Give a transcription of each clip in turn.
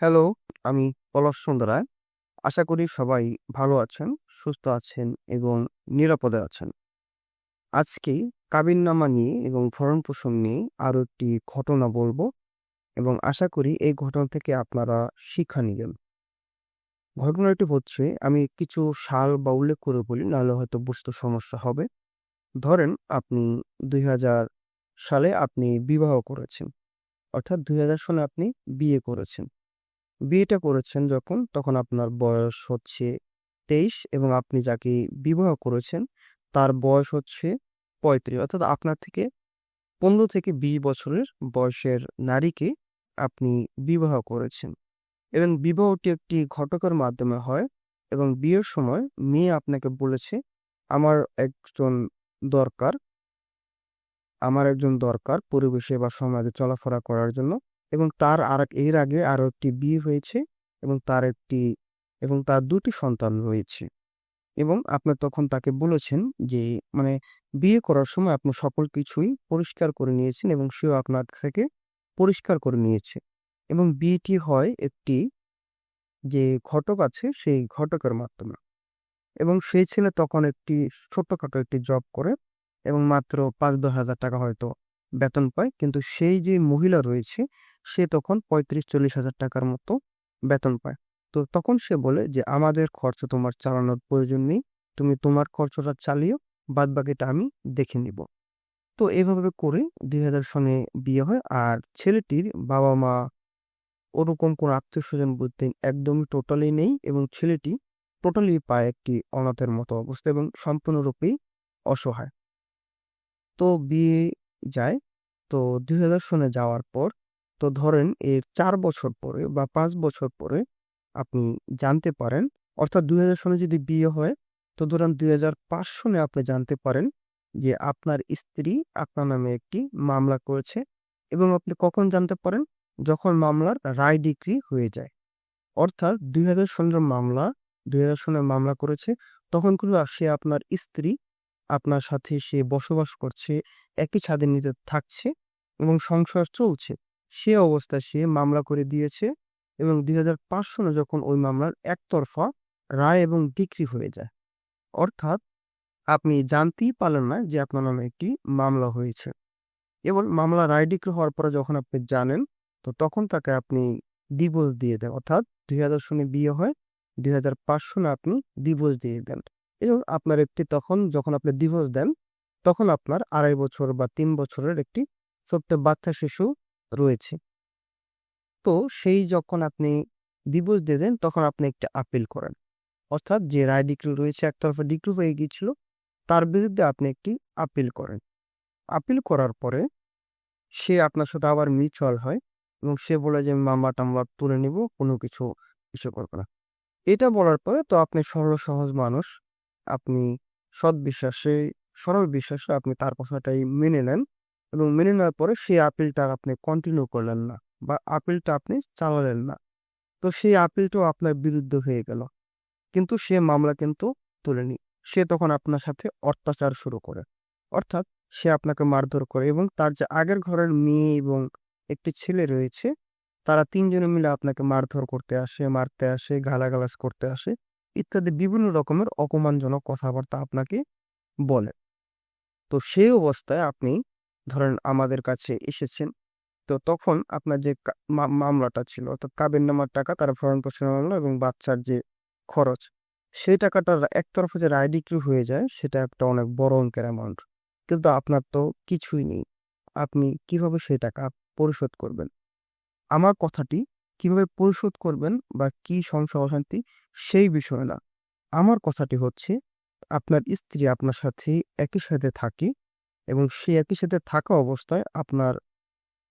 Hello, আমি পলাশ চন্দ্র রায়। আশা করি সবাই ভালো আছেন, সুস্থ আছেন এবং নিরাপদে আছেন। আজকে কাবিননামা নিয়ে এবং ভরণ-পোষণ নিয়ে আরও একটি ঘটনা বলব এবং আশা করি এই ঘটনা থেকে আপনারা শিক্ষা নিবেন। ঘটনাটি হচ্ছে আমি কিছু সাল বা উল্লেখ করে বলি নাহলে হয়তো বুঝতে সমস্যা হবে। ধরেন আপনি ২০০০ সালে আপনি বিবাহ করেছেন। অর্থাৎ ২০০০ সালে আপনি বিয়ে করেছেন। বিয়েটা করেছেন যখন, তখন আপনার বয়স হচ্ছে ২৩ এবং আপনি যাকে বিবাহ করেছেন, তার বয়স হচ্ছে ৩৫ অর্থাৎ আপনার থেকে ১৫ থেকে ২০ বছরের বয়সের নারীকে আপনি বিবাহ করেছেন। এবং বিবাহটি একটি ঘটকের মাধ্যমে হয় এবং বিয়ের সময় মেয়ে আপনাকে বলেছে, আমার একজন দরকার, আমার একজন দরকার পরিবেশে বা সমাজে চলাফেরা করার জন্য। এবং তার আর, এর আগে আরও একটি বিয়ে হয়েছে এবং তার একটি, এবং তার দুটি সন্তান রয়েছে। এবং আপনি তখন তাকে বলেছেন যে মানে বিয়ে করার সময় আপনি সকল কিছুই পরিষ্কার করে নিয়েছেন এবং সেও আপনার থেকে পরিষ্কার করে নিয়েছে। এবং বিয়েটি হয় একটি যে ঘটক আছে সেই ঘটকের মাধ্যমে। এবং সেই ছেলে তখন একটি ছোট্টখাটো একটি জব করে এবং মাত্র পাঁচ দশ হাজার টাকা হয়তো বেতন পায়। কিন্তু সেই যে মহিলা রয়েছে, সে তখন পঁয়ত্রিশ চল্লিশ হাজার টাকার মতো বেতন পায়। তো তখন সে বলে যে, আমাদের খরচ তোমার চালানোর প্রয়োজন নেই। তুমি তোমার খরচটা চালিও বাদ বাকিটা আমি দেখে নিব। তো এভাবে করে দুই হাজার সনে বিয়ে হয়। আর ছেলেটির বাবা মা ওরকম কোনো আত্মীয় স্বজন বলতে একদমই টোটালি নেই এবং ছেলেটি টোটালি পায় একটি অনাথের মতো অবস্থা এবং সম্পূর্ণরূপেই অসহায়। তো বিয়ে যায়। তো দুই হাজার সনে যাওয়ার পর, তো ধরেন এর চার বছর পরে বা পাঁচ বছর পরে আপনি জানতে পারেন, অর্থাৎ দুই হাজার সনে যদি বিয়ে হয়, তো ধরেন দুই হাজার পাঁচ সনে আপনি জানতে পারেন যে আপনার স্ত্রী আপনার নামে একটি মামলা করেছে এবং আপনি কখন জানতে পারেন? যখন মামলার রায় ডিগ্রি হয়ে যায়। অর্থাৎ দুই হাজার সনের মামলা, দুই হাজার সনের মামলা করেছে, তখন কিন্তু সে আপনার স্ত্রী আপনার সাথে সে বসবাস করছে, একই ছাদের নিচে থাকছে এবং সংসার চলছে। সে অবস্থা সে মামলা করে দিয়েছে এবং দুই হাজার পাঁচ সনে যখন ওই মামলার একতরফা রায় এবং ডিগ্রি হয়ে যায়। অর্থাৎ আপনি জানতেই পারলেন না যে আপনার নামে একটি মামলা হয়েছে। এবং মামলা রায় ডিক্রি হওয়ার পরে যখন আপনি জানেন, তো তখন তাকে আপনি ডিভোর্স দিয়ে দেন। অর্থাৎ দুই হাজার সনে বিয়ে হয়, দুই হাজার পাঁচ সনে আপনি ডিভোর্স দিয়ে দেন। এবং আপনার একটি তখন যখন আপনি ডিভোর্স দেন, তখন আপনার আড়াই বছর বা তিন বছরের একটি ছোট্ট বাচ্চা শিশু রয়েছে। তো সেই যখন আপনি ডিভোর্স দিয়ে দেন, তখন আপনি একটা আপিল করেন। অর্থাৎ যে রায় ডিগ্রি রয়েছে, একতরফা ডিগ্রি হয়ে গিয়েছিল, তার বিরুদ্ধে আপনি একটি আপিল করেন। আপিল করার পরে সে আপনার সাথে আবার মিউচুয়াল হয় এবং সে বলে যে মামলা টামলা তুলে নিব, কোনো কিছু কিছু করবে না। এটা বলার পরে তো আপনি সরল, সহজ মানুষ। আপনি সৎ বিশ্বাসে, সরল বিশ্বাসে আপনি তার কথাটাই মেনে নেন এবং মেনে নেওয়ার পরে সেই আপিলটা আপনি কন্টিনিউ করলেন না বা আপিলটা আপনি চালালেন না। তো সেই আপিলটাও আপনার বিরুদ্ধে হয়ে গেল। কিন্তু সে মামলা কিন্তু তোলেনি। সে তখন আপনার সাথে অত্যাচার শুরু করে। অর্থাৎ সে আপনাকে মারধর করে এবং তার যে আগের ঘরের মেয়ে এবং একটি ছেলে রয়েছে, তারা তিনজনে মিলে আপনাকে মারধর করতে আসে, মারতে আসে, গালাগালাজ করতে আসে। ইত্যাদি বিভিন্ন রকমের অপমানজনক কথাবার্তা আপনাকে বলে তো সেই অবস্থায় আপনি ধরেন আমাদের কাছে এসেছেন, তো তখন আপনার যে মামলাটা ছিল, অর্থাৎ কাবের নামার টাকা, তার ভরণ পোষণ মামলা এবং বাচ্চার যে খরচ, সেই টাকাটা একতরফা যে রায় ডিগ্রি হয়ে যায়, সেটা একটা অনেক বড় অঙ্কের অ্যামাউন্ট কিন্তু আপনার তো কিছুই নেই। আপনি কীভাবে সেই টাকা পরিশোধ করবেন? আমার কথাটি কীভাবে পরিশোধ করবেন বা কি সংসার অশান্তি, সেই বিষয় না। আমার কথাটি হচ্ছে, আপনার স্ত্রী আপনার সাথে একই সাথে থাকে এবং সে একই সাথে থাকা অবস্থায় আপনার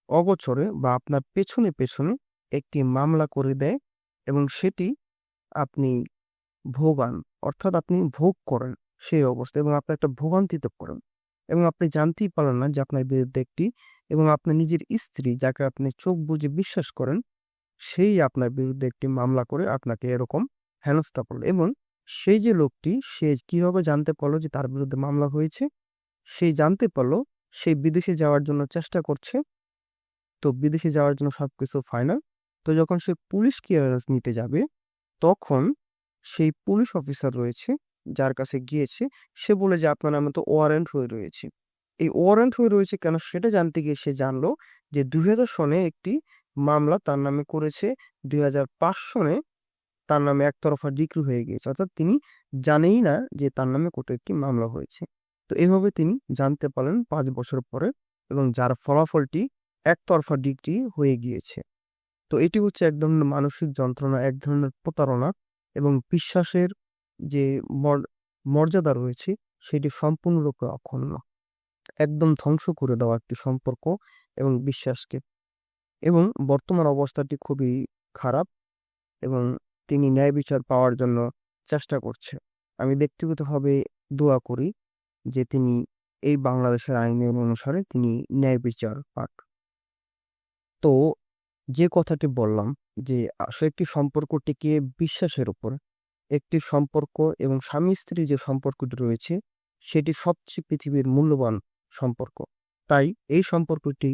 অগোচরে বা আপনার পেছনে পেছনে একটি মামলা করে দেয় এবং সেটি আপনি ভোগান, অর্থাৎ আপনি ভোগ করেন সেই অবস্থা এবং আপনি একটা ভোগান্তিতে করেন এবং আপনি জানতেই পারেন না যে আপনার বিরুদ্ধে একটি এবং আপনার নিজের স্ত্রী যাকে আপনি চোখ বুঝে বিশ্বাস করেন সেই আপনার বিরুদ্ধে একটি মামলা করে আপনাকে এরকম হেনস্থা করল এবং সেই যে লোকটি, সে কীভাবে জানতে পারল যে তার বিরুদ্ধে মামলা হয়েছে? সেই জানতে পারল সেই বিদেশে যাওয়ার জন্য চেষ্টা করছে। তো বিদেশে যাওয়ার জন্য সবকিছু ফাইনাল তো তো যখন সে পুলিশ ক্লিয়ারেন্স নিতে যাবে, তখন সেই পুলিশ অফিসার রয়েছে, যার কাছে গিয়েছে, সে বলে যে আপনার নামে তো ওয়ারেন্ট হয়ে রয়েছে। এই ওয়ারেন্ট হয়ে রয়েছে কেন সেটা জানতে গিয়ে সে জানলো যে দুই হাজার সনে একটি মামলা তার নামে করেছে দুই হাজার পাঁচ সনে তার নামে একতরফা ডিক্রি হয়ে গিয়েছে। অর্থাৎ তিনি জানেই না যে তার নামে কোর্টে একটি মামলা হয়েছে। তো এভাবে তিনি জানতে পারলেন পাঁচ বছর পরে এবং যার ফলাফলটি একতরফা ডিগ্রি হয়ে গিয়েছে। তো এটি হচ্ছে এক ধরনের মানসিক যন্ত্রণা, এক ধরনের প্রতারণা এবং বিশ্বাসের যে মর- মর্যাদা রয়েছে সেটি সম্পূর্ণরূপে অক্ষুণ্ণ। একদম ধ্বংস করে দেওয়া একটি সম্পর্ক এবং বিশ্বাসকে এবং বর্তমান অবস্থাটি খুবই খারাপ এবং তিনি ন্যায় বিচার পাওয়ার জন্য চেষ্টা করছে। আমি ব্যক্তিগতভাবে দোয়া করি যে তিনি এই বাংলাদেশের আইনের অনুসারে তিনি ন্যায় বিচার পাক। তো যে কথাটি বললাম যে একটি সম্পর্ক টিকে বিশ্বাসের উপর, একটি সম্পর্ক এবং স্বামী স্ত্রী যে সম্পর্কটি রয়েছে সেটি সবচেয়ে পৃথিবীর মূল্যবান সম্পর্ক। তাই এই সম্পর্কটি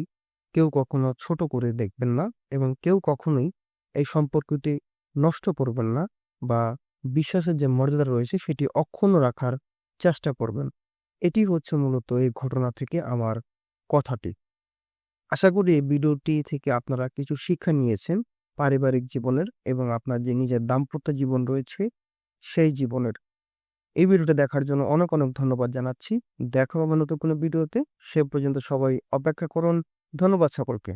কেউ কখনো ছোট করে দেখবেন না এবং কেউ কখনোই এই সম্পর্কটি নষ্ট করবেন না বা বিশ্বাসের যে মর্যাদা রয়েছে সেটি অক্ষুণ্ণ রাখার চেষ্টা করবেন। এটি হচ্ছে মূলত এই ঘটনা থেকে আমার কথাটি। আশা করি এই ভিডিওটি থেকে আপনারা কিছু শিক্ষা নিয়েছেন পারিবারিক জীবনের এবং আপনার যে নিজের দাম্পত্য জীবন রয়েছে সেই জীবনের। এই ভিডিওটা দেখার জন্য অনেক অনেক ধন্যবাদ জানাচ্ছি। দেখা হবে নতুন কোনো ভিডিওতে। সে পর্যন্ত সবাই অপেক্ষা করুন। ধন্যবাদ সকলকে।